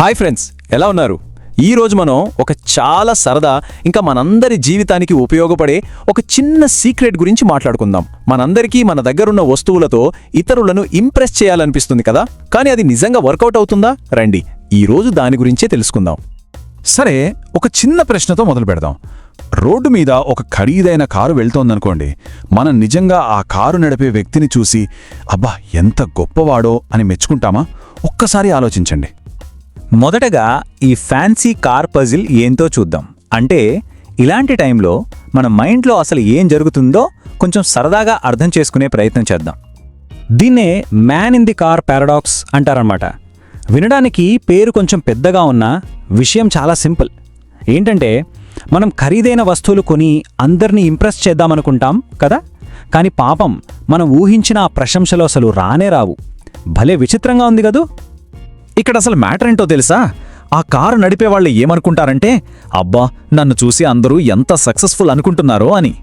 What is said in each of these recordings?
Hi friends ఎలా ఉన్నారు? ఈరోజు మనం ఒక చాలా సరదా ఇంకా మనందరి జీవితానికి ఉపయోగపడే ఒక చిన్న సీక్రెట్ గురించి మాట్లాడుకుందాం. మనందరికీ మన దగ్గరున్న వస్తువులతో ఇతరులను ఇంప్రెస్ చేయాలనిపిస్తుంది కదా? కానీ అది నిజంగా వర్కౌట్ అవుతుందా? రండి ఈ రోజు దాని గురించే తెలుసుకుందాం. సరే ఒక చిన్న ప్రశ్నతో మొదలు పెడదాం. రోడ్డు మీద ఒక ఖరీదైన కారు వెళ్తోందనుకోండి మనం నిజంగా ఆ కారు నడిపే వ్యక్తిని చూసి అబ్బా ఎంత గొప్పవాడో అని మెచ్చుకుంటామా? ఒక్కసారి ఆలోచించండి. మొదటగా ఈ ఫ్యాన్సీ కార్ పజిల్ ఏంతో చూద్దాం. అంటే ఇలాంటి టైంలో మన మైండ్లో అసలు ఏం జరుగుతుందో కొంచెం సరదాగా అర్థం చేసుకునే ప్రయత్నం చేద్దాం. దీన్నే man in the car paradox అంటారనమాట వినడానికి పేరు కొంచెం పెద్దగా ఉన్నా విషయం చాలా సింపుల్. ఏంటంటే మనం ఖరీదైన వస్తువులు కొని అందరినీ ఇంప్రెస్ చేద్దామనుకుంటాం కదా? కానీ పాపం మనం ఊహించిన ఆ ప్రశంసలు అసలు రానే రావు. భలే విచిత్రంగా ఉంది కదూ? ఇక్కడ అసలు మ్యాటర్ ఏంటో తెలుసా? ఆ కారు నడిపే వాళ్ళు ఏమనుకుంటారంటే అబ్బా నన్ను చూసి అందరూ ఎంత సక్సెస్ఫుల్ అనుకుంటున్నారో అని.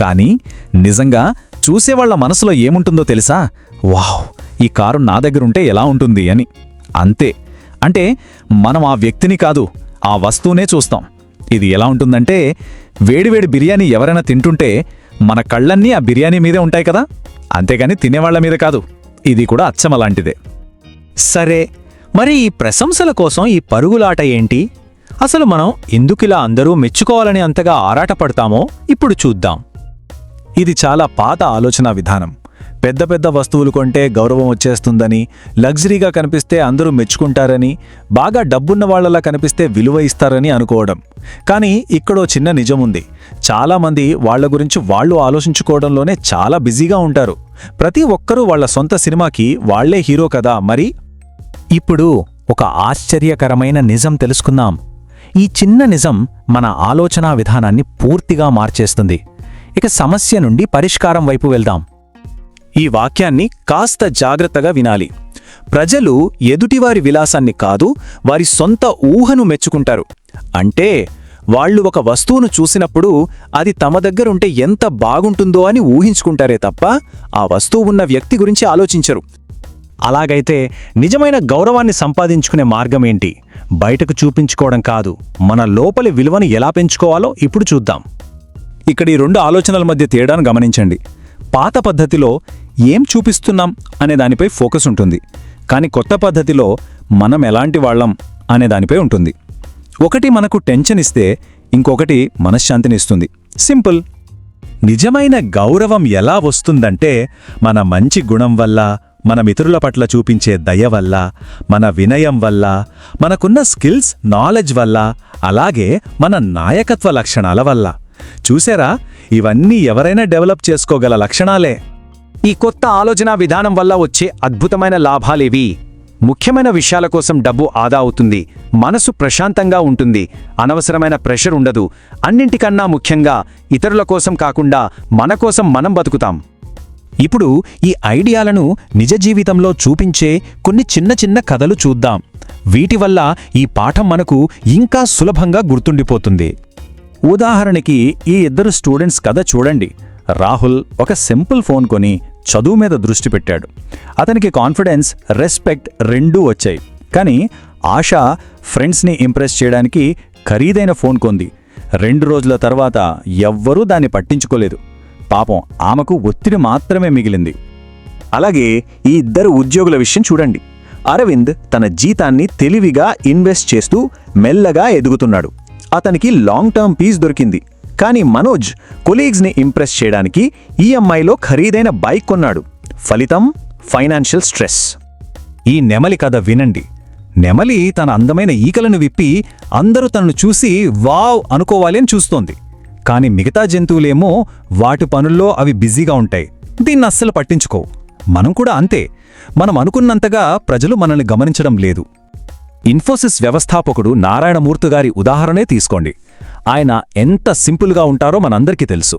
కానీ నిజంగా చూసేవాళ్ళ మనసులో ఏముంటుందో తెలుసా? వావ్ ఈ కారు నా దగ్గరుంటే ఎలా ఉంటుంది అని. అంతే. అంటే మనం ఆ వ్యక్తిని కాదు ఆ వస్తువునే చూస్తాం. ఇది ఎలా ఉంటుందంటే వేడివేడి బిర్యానీ ఎవరైనా తింటుంటే మన కళ్ళన్నీ ఆ బిర్యానీ మీదే ఉంటాయి కదా? అంతేగాని తినేవాళ్ళ మీద కాదు. ఇది కూడా అచ్చమలాంటిదే. సరే మరి ఈ ప్రశంసల కోసం ఈ పరుగులాట ఏంటి? అసలు మనం ఎందుకిలా అందరూ మెచ్చుకోవాలని అంతగా ఆరాటపడతామో ఇప్పుడు చూద్దాం. ఇది చాలా పాత ఆలోచన విధానం. పెద్ద పెద్ద వస్తువులు కొంటే గౌరవం వచ్చేస్తుందని లగ్జరీగా కనిపిస్తే అందరూ మెచ్చుకుంటారని బాగా డబ్బున్న వాళ్ళలా కనిపిస్తే విలువ ఇస్తారని అనుకోవడం. కానీ ఇక్కడో చిన్న నిజముంది. చాలామంది వాళ్ళ గురించి వాళ్ళు ఆలోచించుకోవడంలోనే చాలా బిజీగా ఉంటారు. ప్రతి ఒక్కరూ వాళ్ళ సొంత సినిమాకి వాళ్ళే హీరో కదా మరి ఇప్పుడు ఒక ఆశ్చర్యకరమైన నిజం తెలుసుకుందాం. ఈ చిన్న నిజం మన ఆలోచనా విధానాన్ని పూర్తిగా మార్చేస్తుంది. ఇక సమస్య నుండి పరిష్కారం వైపు వెళ్దాం. ఈ వాక్యాన్ని కాస్త జాగ్రత్తగా వినాలి. ప్రజలు ఎదుటివారి విలాసాన్ని కాదు వారి సొంత ఊహను మెచ్చుకుంటారు. అంటే వాళ్ళు ఒక వస్తువును చూసినప్పుడు అది తమ దగ్గరుంటే ఎంత బాగుంటుందో అని ఊహించుకుంటారే తప్ప ఆ వస్తువు ఉన్న వ్యక్తి గురించి ఆలోచించరు. అలాగైతే నిజమైన గౌరవాన్ని సంపాదించుకునే మార్గం ఏంటి? బయటకు చూపించుకోవడం కాదు మన లోపలి విలువను ఎలా పెంచుకోవాలో ఇప్పుడు చూద్దాం. ఇక్కడ ఈ రెండు ఆలోచనల మధ్య తేడాను గమనించండి. పాత పద్ధతిలో ఏం చూపిస్తున్నాం అనే దానిపై ఫోకస్ ఉంటుంది. కానీ కొత్త పద్ధతిలో మనం ఎలాంటి వాళ్ళం అనే దానిపై ఉంటుంది. ఒకటి మనకు టెన్షన్ ఇస్తే ఇంకొకటి మనశ్శాంతిని ఇస్తుంది. సింపుల్. నిజమైన గౌరవం ఎలా వస్తుందంటే మన మంచి గుణం వల్ల మన మిత్రుల పట్ల చూపించే దయ వల్ల మన వినయం వల్ల మనకున్న స్కిల్స్ నాలెడ్జ్ వల్ల అలాగే మన నాయకత్వ లక్షణాల వల్ల. చూసారా? ఇవన్నీ ఎవరైనా డెవలప్ చేసుకోగల లక్షణాలే. ఈ కొత్త ఆలోచన విధానం వల్ల వచ్చే అద్భుతమైన లాభాలేవి. ముఖ్యమైన విషయాల కోసం డబ్బు ఆదా అవుతుంది మనసు ప్రశాంతంగా ఉంటుంది అనవసరమైన ప్రెషర్ ఉండదు. అన్నింటికన్నా ముఖ్యంగా ఇతరుల కోసం కాకుండా మన కోసం మనం బతుకుతాం. ఇప్పుడు ఈ ఐడియాలను నిజ జీవితంలో చూపించే కొన్ని చిన్న చిన్న కథలు చూద్దాం. వీటి వల్ల ఈ పాఠం మనకు ఇంకా సులభంగా గుర్తుండిపోతుంది. ఉదాహరణకి ఈ ఇద్దరు స్టూడెంట్స్ కథ చూడండి. రాహుల్ ఒక సింపుల్ ఫోన్ కొని చదువు మీద దృష్టి పెట్టాడు. అతనికి కాన్ఫిడెన్స్ రెస్పెక్ట్ రెండూ వచ్చాయి. కానీ ఆశ ఫ్రెండ్స్ని ఇంప్రెస్ చేయడానికి ఖరీదైన ఫోన్ కొంది. రెండు రోజుల తర్వాత ఎవ్వరూ దాన్ని పట్టించుకోలేదు. పాపం ఆమెకు ఒత్తిడి మాత్రమే మిగిలింది. అలాగే ఈ ఇద్దరు ఉద్యోగుల విషయం చూడండి. అరవింద్ తన జీతాన్ని తెలివిగా ఇన్వెస్ట్ చేస్తూ మెల్లగా ఎదుగుతున్నాడు. అతనికి లాంగ్ టర్మ్ పీస్ దొరికింది. కానీ మనోజ్ కొలీగ్స్ని ఇంప్రెస్ చేయడానికి ఈఎంఐలో ఖరీదైన బైక్ కొన్నాడు. ఫలితం ఫైనాన్షియల్ స్ట్రెస్. ఈ నెమలి కథ వినండి. నెమలి తన అందమైన ఈకలను విప్పి అందరూ తనను చూసి వావ్ అనుకోవాలి అని చూస్తోంది. కాని మిగతా జంతువులేమో వాటి పనుల్లో అవి బిజీగా ఉంటాయి. దీన్ని అస్సలు పట్టించుకోవు. మనం కూడా అంతే. మనం అనుకున్నంతగా ప్రజలు మనల్ని గమనించడం లేదు. ఇన్ఫోసిస్ వ్యవస్థాపకుడు నారాయణమూర్తి గారి ఉదాహరణే తీసుకోండి. ఆయన ఎంత సింపుల్గా ఉంటారో మనందరికీ తెలుసు.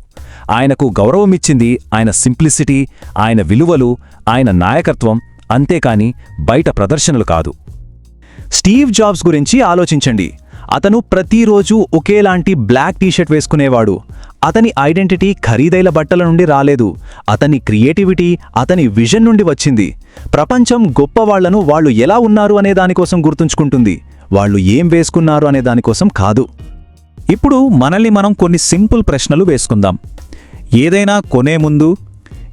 ఆయనకు గౌరవమిచ్చింది ఆయన సింప్లిసిటీ ఆయన విలువలు ఆయన నాయకత్వం అంతేకాని బయట ప్రదర్శనలు కాదు. స్టీవ్ జాబ్స్ గురించి ఆలోచించండి. అతను ప్రతిరోజు ఒకేలాంటి బ్లాక్ టీషర్ట్ వేసుకునేవాడు. అతని ఐడెంటిటీ ఖరీదైన బట్టల నుండి రాలేదు. అతని క్రియేటివిటీ అతని విజన్ నుండి వచ్చింది. ప్రపంచం గొప్పవాళ్ళను వాళ్ళు ఎలా ఉన్నారు అనే దానికోసం గుర్తుంచుకుంటుంది. వాళ్ళు ఏం వేసుకున్నారు అనే దానికోసం కాదు. ఇప్పుడు మనల్ని మనం కొన్ని సింపుల్ ప్రశ్నలు వేసుకుందాం. ఏదైనా కొనే ముందు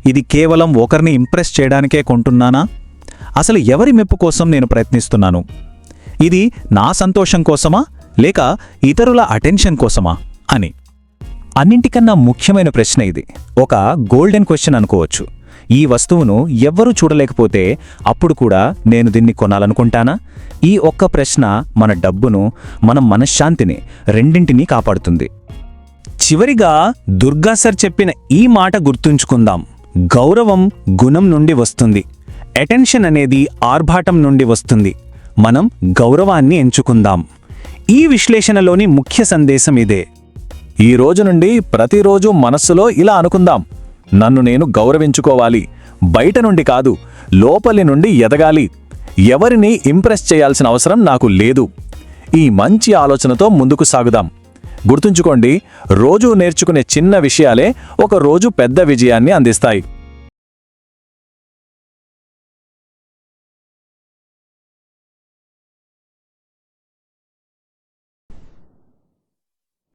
ఇది కేవలం ఒకరిని ఇంప్రెస్ చేయడానికే కొంటున్నానా? అసలు ఎవరి మెప్పు కోసం నేను ప్రయత్నిస్తున్నాను? ఇది నా సంతోషం కోసమా? లేక ఇతరుల అటెన్షన్ కోసమా అని. అన్నింటికన్నా ముఖ్యమైన ప్రశ్న ఇది. ఒక గోల్డెన్ క్వశ్చన్ అనుకోవచ్చు. ఈ వస్తువును ఎవ్వరూ చూడలేకపోతే అప్పుడు కూడా నేను దీన్ని కొనాలనుకుంటానా? ఈ ఒక్క ప్రశ్న మన డబ్బును మన మనశ్శాంతిని రెండింటినీ కాపాడుతుంది. చివరిగా దుర్గా సార్ చెప్పిన ఈ మాట గుర్తుంచుకుందాం. గౌరవం గుణం నుండి వస్తుంది. అటెన్షన్ అనేది ఆర్భాటం నుండి వస్తుంది. మనం గౌరవాన్ని ఎంచుకుందాం. ఈ విశ్లేషణలోని ముఖ్య సందేశం ఇదే. ఈ రోజు నుండి ప్రతిరోజు మనస్సులో ఇలా అనుకుందాం. నన్ను నేను గౌరవించుకోవాలి. బయట నుండి కాదు లోపలి నుండి ఎదగాలి. ఎవరిని ఇంప్రెస్ చేయాల్సిన అవసరం నాకు లేదు. ఈ మంచి ఆలోచనతో ముందుకు సాగుదాం. గుర్తుంచుకోండి రోజూ నేర్చుకునే చిన్న విషయాలే ఒక రోజు పెద్ద విజయాన్ని అందిస్తాయి.